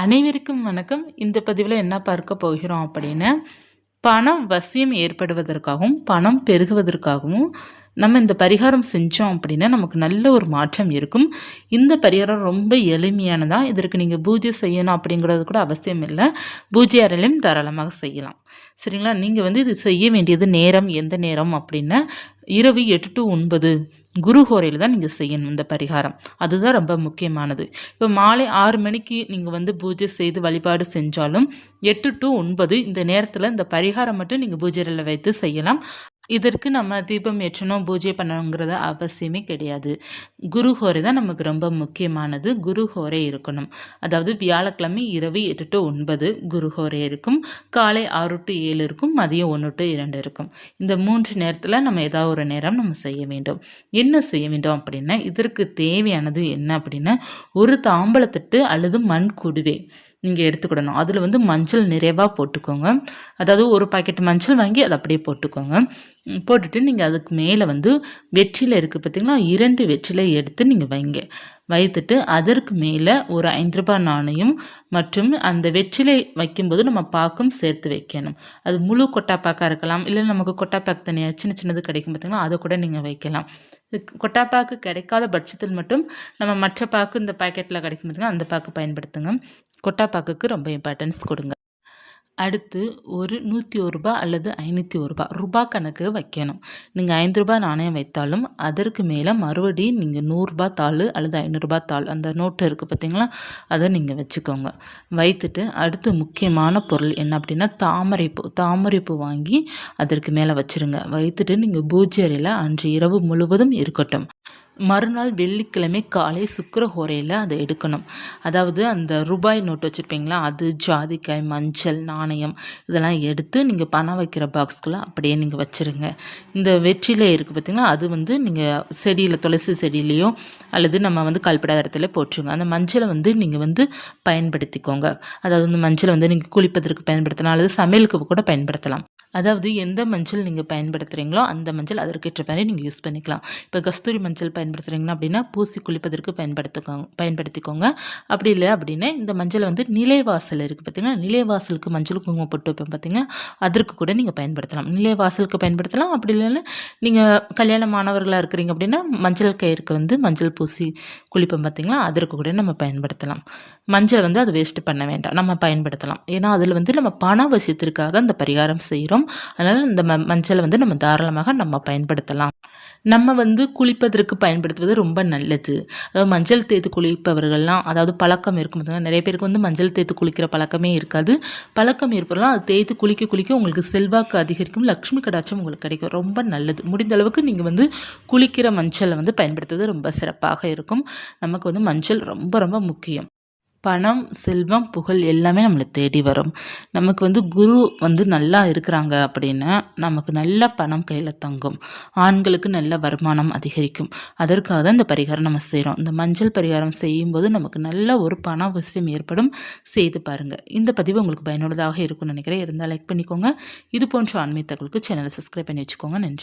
அனைவருக்கும் வணக்கம். இந்த பதிவில் என்ன பார்க்க போகிறோம் அப்படின்னா பணம் வசியம் ஏற்படுவதற்காகவும் பணம் பெருகுவதற்காகவும் நம்ம இந்த பரிகாரம் செஞ்சோம் அப்படின்னா நமக்கு நல்ல ஒரு மாற்றம் இருக்கும். இந்த பரிகாரம் ரொம்ப எளிமையானதாக இதற்கு நீங்கள் பூஜை செய்யணும் அப்படிங்கிறது கூட அவசியம் இல்லை. பூஜை அறையிலையும் தாராளமாக செய்யலாம். சரிங்களா? நீங்கள் வந்து இது செய்ய வேண்டியது நேரம் எந்த நேரம் அப்படின்னா இரவு எட்டு டு ஒன்பது குருஹோரையில் தான் நீங்கள் செய்யணும் இந்த பரிகாரம். அதுதான் ரொம்ப முக்கியமானது. இப்போ மாலை ஆறு மணிக்கு நீங்கள் வந்து பூஜை செய்து வழிபாடு செஞ்சாலும் எட்டு டு ஒன்பது இந்த நேரத்தில் இந்த பரிகாரம் மட்டும் நீங்கள் பூஜைகளில் வைத்து செய்யலாம். இதற்கு நம்ம தீபம் ஏற்றணும் பூஜை பண்ணணுங்கிறது அவசியமே கிடையாது. குரு ஹோரை தான் நமக்கு ரொம்ப முக்கியமானது. குரு ஹோரை இருக்கணும். அதாவது வியாழக்கிழமை இரவு எட்டு டு ஒன்பது குரு ஹோரை இருக்கும். காலை ஆறு டு ஏழு இருக்கும். மதியம் ஒன்று டு இரண்டு இருக்கும். இந்த மூன்று நேரத்தில் நம்ம ஏதாவது ஒரு நேரம் நம்ம செய்ய வேண்டும். என்ன செய்ய வேண்டும் அப்படின்னா இதற்கு தேவையானது என்ன அப்படின்னா ஒரு தாம்பளத்தட்டு அல்லது மண் குடுவே. நீங்கள் எடுத்துக்கிடணும். அதில் வந்து மஞ்சள் நிறைவாக போட்டுக்கோங்க. அதாவது ஒரு பாக்கெட் மஞ்சள் வாங்கி அதை அப்படியே போட்டுக்கோங்க. போட்டுட்டு நீங்கள் அதுக்கு மேலே வந்து வெற்றிலை இருக்குது பார்த்திங்களா இரண்டு வெற்றிலை எடுத்து நீங்கள் வைங்க. வைத்துட்டு அதற்கு மேலே ஒரு ஐந்து ரூபாய் நாணயம் மற்றும் அந்த வெற்றிலை வைக்கும்போது நம்ம பாக்கும் சேர்த்து வைக்கணும். அது முழு கொட்டாப்பாக்காக இருக்கலாம். இல்லை நமக்கு கொட்டாப்பாக்கு தனியாக சின்ன சின்னது கிடைக்கும் பார்த்திங்கன்னா அதை கூட நீங்கள் வைக்கலாம். கொட்டாப்பாக்கு கிடைக்காத பட்சத்தில் மட்டும் நம்ம மற்ற பாக்கு இந்த பாக்கெட்டில் கிடைக்கும் பார்த்திங்கன்னா அந்த பாக்கு பயன்படுத்துங்க. கொட்டாப்பாக்குக்கு ரொம்ப இம்பார்ட்டன்ஸ் கொடுங்க. அடுத்து ஒரு நூற்றி ஒரு ரூபா அல்லது ஐநூற்றி ஒரு ரூபா ரூபா கணக்கு வைக்கணும். நீங்கள் ஐந்து ரூபாய் நாணயம் வைத்தாலும் அதற்கு மேலே மறுபடியும் நீங்கள் நூறுரூபா தாள் அல்லது ஐநூறுரூபா தாள் அந்த நோட்டு இருக்குது பார்த்தீங்களா? அதை நீங்கள் வச்சுக்கோங்க. வைத்துட்டு அடுத்து முக்கியமான பொருள் என்ன அப்படின்னா தாமரைப்பூ. தாமரைப்பூ வாங்கி அதற்கு மேலே வச்சுருங்க. வைத்துட்டு நீங்கள் பூஜை அறையில் அன்று இரவு முழுவதும் இருக்கட்டும். மறுநாள் வெள்ளிக்கிழமை காலை சுக்கர ஹோரையில் அதை எடுக்கணும். அதாவது அந்த ரூபாய் நோட்டு வச்சுருப்பீங்களா? அது ஜாதிக்காய் மஞ்சள் நாணயம் இதெல்லாம் எடுத்து நீங்கள் பணம் வைக்கிற பாக்ஸ்குள்ளே அப்படியே நீங்கள் வச்சுருங்க. இந்த வெற்றிலை இருக்குது பார்த்திங்களா அது வந்து நீங்கள் செடியில் துளசி செடியிலையோ அல்லது நம்ம வந்து கல்படாத இடத்துல போட்டுருங்க. அந்த மஞ்சளை வந்து நீங்கள் வந்து பயன்படுத்திக்கோங்க. அதாவது இந்த மஞ்சளை வந்து நீங்கள் குளிப்பதற்கு பயன்படுத்தலாம். அல்லது சமையலுக்கு கூட பயன்படுத்தலாம். அதாவது எந்த மஞ்சள் நீங்கள் பயன்படுத்துகிறீங்களோ அந்த மஞ்சள் அதற்கேற்ற மாதிரி நீங்கள் யூஸ் பண்ணிக்கலாம். இப்போ கஸ்தூரி மஞ்சள் பயன்படுத்துகிறீங்கன்னா அப்படின்னா பூசி குளிப்பதற்கு பயன்படுத்திக்கோங்க பயன்படுத்திக்கோங்க. அப்படி இல்லை அப்படின்னா இந்த மஞ்சள் வந்து நிலைவாசல் இருக்குது பார்த்தீங்கன்னா நிலைவாசலுக்கு மஞ்சள் குங்குமம் போட்டு வைப்போம் பார்த்தீங்கன்னா அதற்கு கூட நீங்கள் பயன்படுத்தலாம். நிலைவாசலுக்கு பயன்படுத்தலாம். அப்படி இல்லைன்னா நீங்கள் கல்யாண மாணவர்களாக இருக்கிறீங்க அப்படின்னா மஞ்சள் கயிறுக்கு வந்து மஞ்சள் பூசி குளிப்போம் பார்த்தீங்களா அதற்கு கூட நம்ம பயன்படுத்தலாம். மஞ்சள் வந்து அதை வேஸ்ட்டு பண்ண வேண்டாம். நம்ம பயன்படுத்தலாம். ஏன்னா அதில் வந்து நம்ம பண அவசியத்திற்காக தான் அந்த பரிகாரம் செய்கிறோம் வரும். அதனால் இந்த ம மஞ்சளை வந்து நம்ம தாராளமாக நம்ம பயன்படுத்தலாம். நம்ம வந்து குளிப்பதற்கு பயன்படுத்துவது ரொம்ப நல்லது. அதாவது மஞ்சள் தேய்த்து குளிப்பவர்கள்லாம் அதாவது பழக்கம் இருக்கும் நிறைய பேருக்கு வந்து மஞ்சள் தேய்த்து குளிக்கிற பழக்கமே இருக்காது. பழக்கம் இருப்பதெல்லாம் அது தேய்த்து குளிக்க குளிக்க உங்களுக்கு செல்வாக்கு அதிகரிக்கும். லக்ஷ்மி கடாட்சம் உங்களுக்கு கிடைக்கும். ரொம்ப நல்லது. முடிந்த அளவுக்கு நீங்கள் வந்து குளிக்கிற மஞ்சளை வந்து பயன்படுத்துவது ரொம்ப சிறப்பாக இருக்கும். நமக்கு வந்து மஞ்சள் ரொம்ப ரொம்ப முக்கியம். பணம் செல்வம் புகழ் எல்லாமே நம்மளை தேடி வரும். நமக்கு வந்து குரு வந்து நல்லா இருக்கிறாங்க அப்படின்னா நமக்கு நல்ல பணம் கையில் தங்கும். ஆண்களுக்கு நல்ல வருமானம் அதிகரிக்கும். அதற்காக தான் இந்த பரிகாரம் நம்ம செய்கிறோம் இந்த மஞ்சள் பரிகாரம் செய்யும்போது நமக்கு நல்ல ஒரு பண அவசியம் ஏற்படும். செய்து பாருங்கள் இந்த பதிவு உங்களுக்கு பயனுள்ளதாக இருக்கும்னு நினைக்கிறேன். இருந்தால் லைக் பண்ணிக்கோங்க. இது போன்ற ஆன்மீக தகவலுக்கு சேனலை சப்ஸ்கிரைப் பண்ணி வச்சுக்கோங்க. நன்றி.